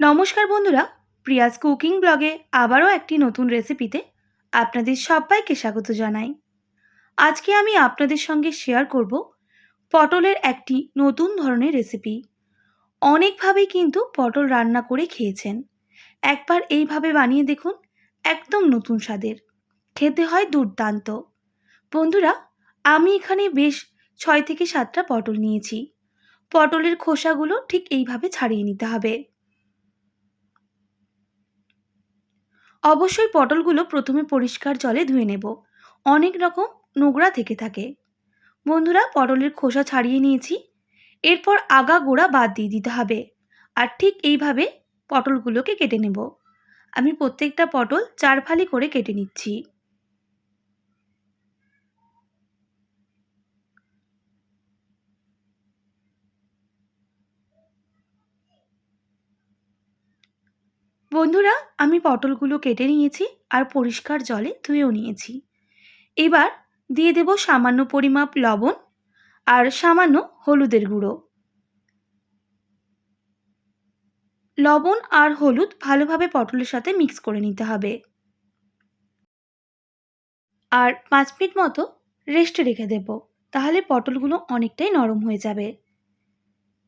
নমস্কার বন্ধুরা, Prius cooking ব্লগে আবারও একটি নতুন রেসিপিতে আপনাদের সবাইকে স্বাগত জানাই। আজকে আমি আপনাদের সঙ্গে শেয়ার করব পটলের একটি নতুন ধরনের রেসিপি। অনেকভাবেই কিন্তু পটল রান্না করে খেয়েছেন। একবার এইভাবে বানিয়ে দেখুন, একদম নতুন স্বাদের। খেতে হয় দুর্দান্ত। বন্ধুরা, আমি এখানে বেশ ছয় থেকে সাতটা পটল নিয়েছি। পটলের খোসাগুলো ঠিক এইভাবে ছাড়িয়ে নিতে হবে। অবশ্যই পটলগুলো প্রথমে পরিষ্কার জলে ধুয়ে নেব। অনেক রকম নোংরা থেকে থাকে। বন্ধুরা, পটলের খোসা ছাড়িয়ে নিয়েছি। এরপর আগা গোড়া বাদ দিয়ে দিতে হবে। আর ঠিক এইভাবে পটলগুলোকে কেটে নেব। আমি প্রত্যেকটা পটল চার ফালি করে কেটে নিচ্ছি। বন্ধুরা, আমি পটলগুলো কেটে নিয়েছি আর পরিষ্কার জলে ধুয়েও নিয়েছি। এবার দিয়ে দেব সামান্য পরিমাপ লবণ আর সামান্য হলুদের গুঁড়ো। লবণ আর হলুদ ভালোভাবে পটলের সাথে মিক্স করে নিতে হবে। আর পাঁচ মিনিট মতো রেস্টে রেখে দেব, তাহলে পটলগুলো অনেকটাই নরম হয়ে যাবে।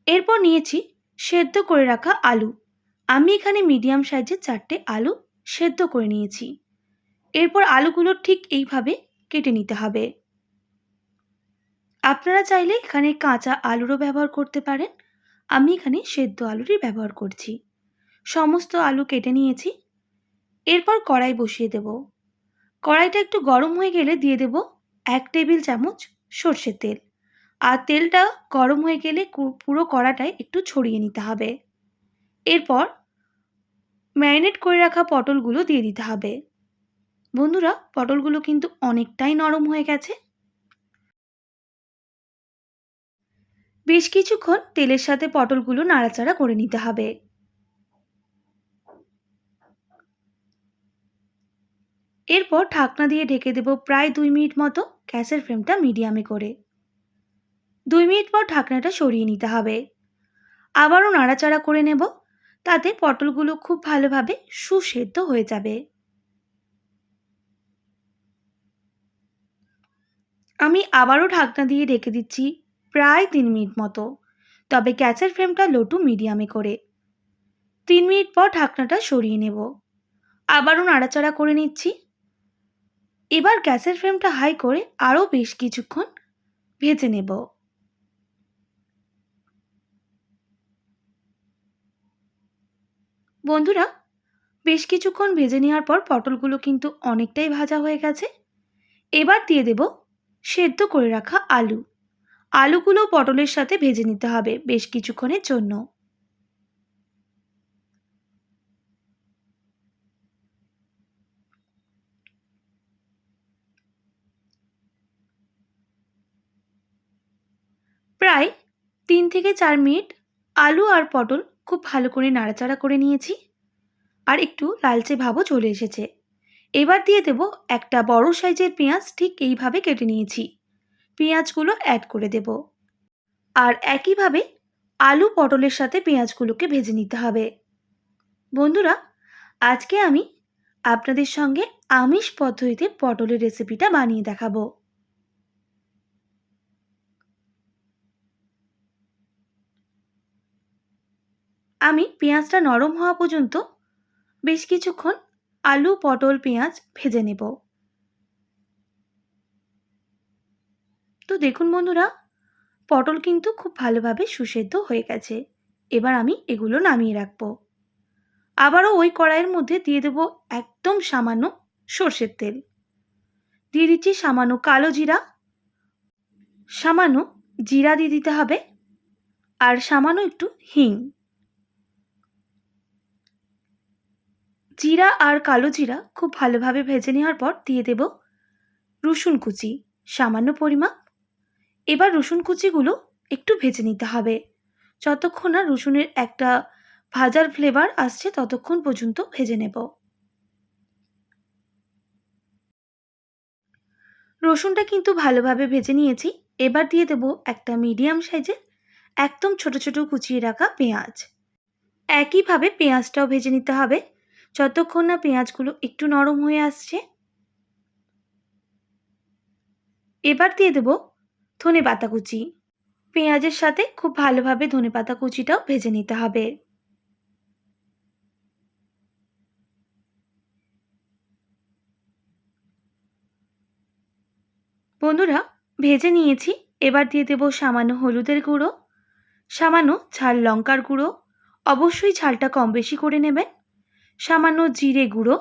এরপর নিয়েছি সেদ্ধ করে রাখা আলু। আমি এখানে মিডিয়াম সাইজের চারটে আলু সেদ্ধ করে নিয়েছি। এরপর আলুগুলো ঠিক এইভাবে কেটে নিতে হবে। আপনারা চাইলে এখানে কাঁচা আলুরও ব্যবহার করতে পারেন। আমি এখানে সেদ্ধ আলুরই ব্যবহার করছি। সমস্ত আলু কেটে নিয়েছি। এরপর কড়াই বসিয়ে দেব। কড়াইটা একটু গরম হয়ে গেলে দিয়ে দেব এক টেবিল চামচ সর্ষের তেল। আর তেলটা গরম হয়ে গেলে পুরো কড়াটায় একটু ছড়িয়ে নিতে হবে। এরপর ম্যারিনেট করে রাখা পটলগুলো দিয়ে দিতে হবে। বন্ধুরা, পটলগুলো কিন্তু অনেকটাই নরম হয়ে গেছে। বেশ কিছুক্ষণ তেলের সাথে পটলগুলো নাড়াচাড়া করে নিতে হবে। এরপর ঢাকনা দিয়ে ঢেকে দেব প্রায় দুই মিনিট মতো গ্যাসের ফ্লেমটা মিডিয়ামে করে। দুই মিনিট পর ঢাকনাটা সরিয়ে নিতে হবে। আবারও নাড়াচাড়া করে নেব। তাতে পটলগুলো খুব ভালোভাবে সুসেদ্ধ হয়ে যাবে। আমি আবারও ঢাকনা দিয়ে রেখে দিচ্ছি প্রায় তিন মিনিট মতো। তবে গ্যাসের ফ্লেমটা লো টু মিডিয়ামে করে। তিন মিনিট পর ঢাকনাটা সরিয়ে নেব। আবারও নাড়াচাড়া করে নিচ্ছি। এবার গ্যাসের ফ্লেমটা হাই করে আরও বেশ কিছুক্ষণ ভেজে নেব। বন্ধুরা, বেশ কিছুক্ষণ ভেজে নেওয়ার পর পটলগুলো কিন্তু অনেকটাই ভাজা হয়ে গেছে। এবার দিয়ে দেব সেদ্ধ করে রাখা আলু। আলুগুলো পটলের সাথে ভেজে নিতে হবে বেশ কিছুক্ষণের জন্য। প্রায় তিন থেকে চার মিনিট আলু আর পটল খুব ভালো করে নাড়াচাড়া করে নিয়েছি। আর একটু লালচে ভাবও চলে এসেছে। এবার দিয়ে দেব একটা বড় সাইজের পেঁয়াজ ঠিক এইভাবে কেটে নিয়েছি। পেঁয়াজগুলো অ্যাড করে দেব। আর একইভাবে আলু পটলের সাথে পেঁয়াজগুলোকে ভেজে নিতে হবে। বন্ধুরা, আজকে আমি আপনাদের সঙ্গে আমিষ পদ্ধতিতে পটলের রেসিপিটা বানিয়ে দেখাবো। আমি পেঁয়াজটা নরম হওয়া পর্যন্ত বেশ কিছুক্ষণ আলু পটল পেঁয়াজ ভেজে নেব। তো দেখুন বন্ধুরা, পটল কিন্তু খুব ভালোভাবে সুসেদ্ধ হয়ে গেছে। এবার আমি এগুলো নামিয়ে রাখব। আবারও ওই কড়াইয়ের মধ্যে দিয়ে দেব একদম সামান্য সর্ষের তেল। দিয়ে দিচ্ছি সামান্য কালো জিরা, সামান্য জিরা দিয়ে দিতে হবে, আর সামান্য একটু হিং। জিরা আর কালো জিরা খুব ভালোভাবে ভেজে নেওয়ার পর দিয়ে দেব রসুন কুচি, সামান্য পরিমাপ। এবার রসুন কুচিগুলো একটু ভেজে নিতে হবে। যতক্ষণ না রসুনের একটা ভাজার ফ্লেভার আসছে, ততক্ষণ পর্যন্ত ভেজে নেব। রসুনটা কিন্তু ভালোভাবে ভেজে নিয়েছি। এবার দিয়ে দেব একটা মিডিয়াম সাইজের একদম ছোট ছোট কুচিয়ে রাখা পেঁয়াজ। একইভাবে পেঁয়াজটাও ভেজে নিতে হবে। যতক্ষণ না পেঁয়াজগুলো একটু নরম হয়ে আসছে, এবার দিয়ে দেব ধনে পাতা কুচি। পেঁয়াজের সাথে খুব ভালোভাবে ধনে পাতা কুচিটাও ভেজে নিতে হবে। বন্ধুরা, ভেজে নিয়েছি। এবার দিয়ে দেব সামান্য হলুদের গুঁড়ো, সামান্য ঝাল লঙ্কার গুঁড়ো। অবশ্যই ঝালটা কম বেশি করে নেবেন। সামান্য জিরে গুঁড়ো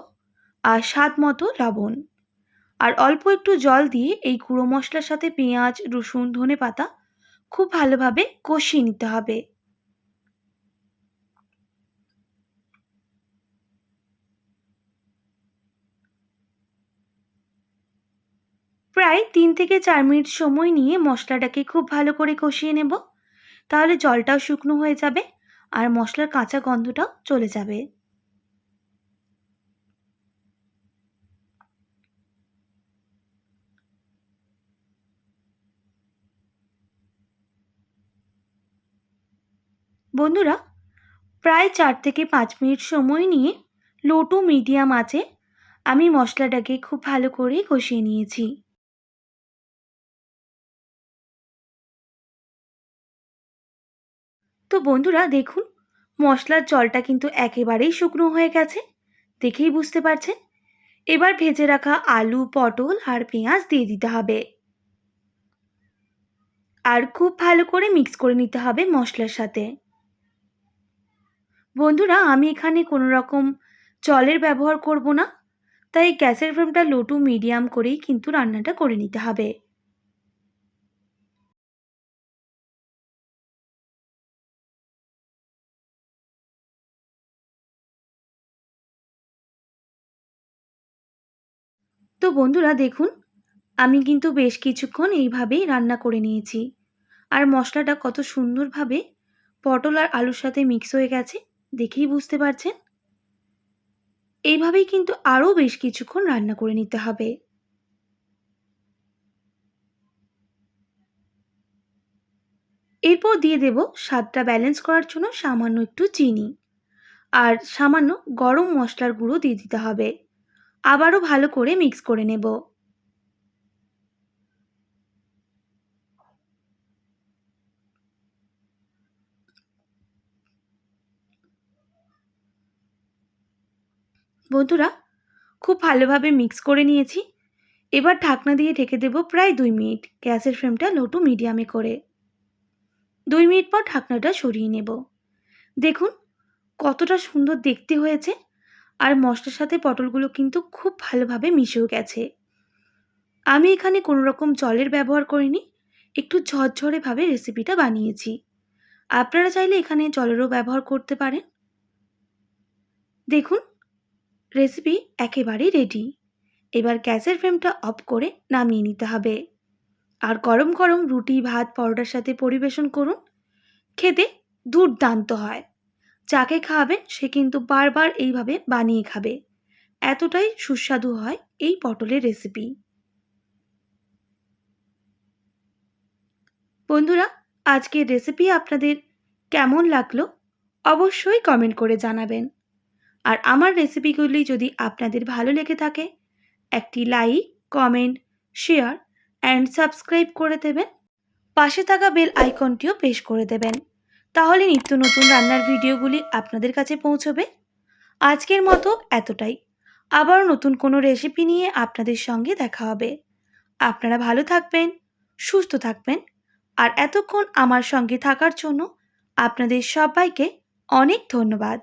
আর স্বাদ মতো লবণ। আর অল্প একটু জল দিয়ে এই গুঁড়ো মশলার সাথে পেঁয়াজ, রসুন, ধনে পাতা খুব ভালোভাবে কষিয়ে নিতে হবে। প্রায় তিন থেকে চার মিনিট সময় নিয়ে মশলাটাকে খুব ভালো করে কষিয়ে নেব। তাহলে জলটাও শুকনো হয়ে যাবে আর মশলার কাঁচা গন্ধটাও চলে যাবে। বন্ধুরা, প্রায় চার থেকে পাঁচ মিনিট সময় নিয়ে লো টু মিডিয়াম আছে। আমি মশলাটাকে খুব ভালো করে কষিয়ে নিয়েছি। তো বন্ধুরা, দেখুন, মশলার জলটা কিন্তু একেবারেই শুকনো হয়ে গেছে। দেখেই বুঝতে পারছেন? এবার ভেজে রাখা আলু, পটল আর পেঁয়াজ দিয়ে দিতে হবে। আর খুব ভালো করে মিক্স করে নিতে হবে মশলার সাথে। বন্ধুরা, আমি এখানে কোনো রকম জলের ব্যবহার করব না। তাই গ্যাসের ফ্লেমটা লো টু মিডিয়াম করেই কিন্তু রান্নাটা করে নিতে হবে। তো বন্ধুরা, দেখুন, আমি কিন্তু বেশ কিছুক্ষণ এইভাবেই রান্না করে নিয়েছি। আর মশলাটা কত সুন্দরভাবে পটল আর আলুর সাথে মিক্স হয়ে গেছে। দেখেই বুঝতে পারছেন? এইভাবেই কিন্তু আরও বেশ কিছুক্ষণ রান্না করে নিতে হবে। এরপর দিয়ে দেব স্বাদটা ব্যালেন্স করার জন্য সামান্য একটু চিনি। আর সামান্য গরম মশলার গুঁড়ো দিয়ে দিতে হবে। আবারও ভালো করে মিক্স করে নেব। বন্ধুরা, খুব ভালোভাবে মিক্স করে নিয়েছি। এবার ঢাকনা দিয়ে ঢেকে দেব প্রায় দুই মিনিট। গ্যাসের ফ্লেমটা লো টু মিডিয়ামে করে। দুই মিনিট পর ঢাকনাটা সরিয়ে নেব। দেখুন, কতটা সুন্দর দেখতে হয়েছে। আর মশলার সাথে পটলগুলো কিন্তু খুব ভালোভাবে মিশেও গেছে। আমি এখানে কোনো রকম জলের ব্যবহার করিনি, একটু ঝরঝরেভাবে রেসিপিটা বানিয়েছি। আপনারা চাইলে এখানে জলেরও ব্যবহার করতে পারেন। দেখুন রেসিপি একেবারেই রেডি এবার গ্যাসের ফ্লেমটা অফ করে নামিয়ে নিতে হবে। আর গরম গরম রুটি, ভাত, পরোটার সাথে পরিবেশন করুন। খেতে দুর্দান্ত হয়। যাকে খাওয়াবেন সে কিন্তু বারবার এইভাবে বানিয়ে খাবে। এতটাই সুস্বাদু হয় এই পটলের রেসিপি। বন্ধুরা, আজকের রেসিপি আপনাদের কেমন লাগল অবশ্যই কমেন্ট করে জানাবেন। আর আমার রেসিপিগুলি যদি আপনাদের ভালো লেগে থাকে, একটি like comment share and subscribe করে দেবেন। পাশে থাকা বেল আইকনটিও পেশ করে দেবেন। তাহলে নিত্য নতুন রান্নার ভিডিওগুলি আপনাদের কাছে পৌঁছবে। আজকের মতো এতটাই। আবারও নতুন কোনো রেসিপি নিয়ে আপনাদের সঙ্গে দেখা হবে। আপনারা ভালো থাকবেন, সুস্থ থাকবেন, আর এতক্ষণ আমার সঙ্গে থাকার জন্য আপনাদের সবাইকে অনেক ধন্যবাদ।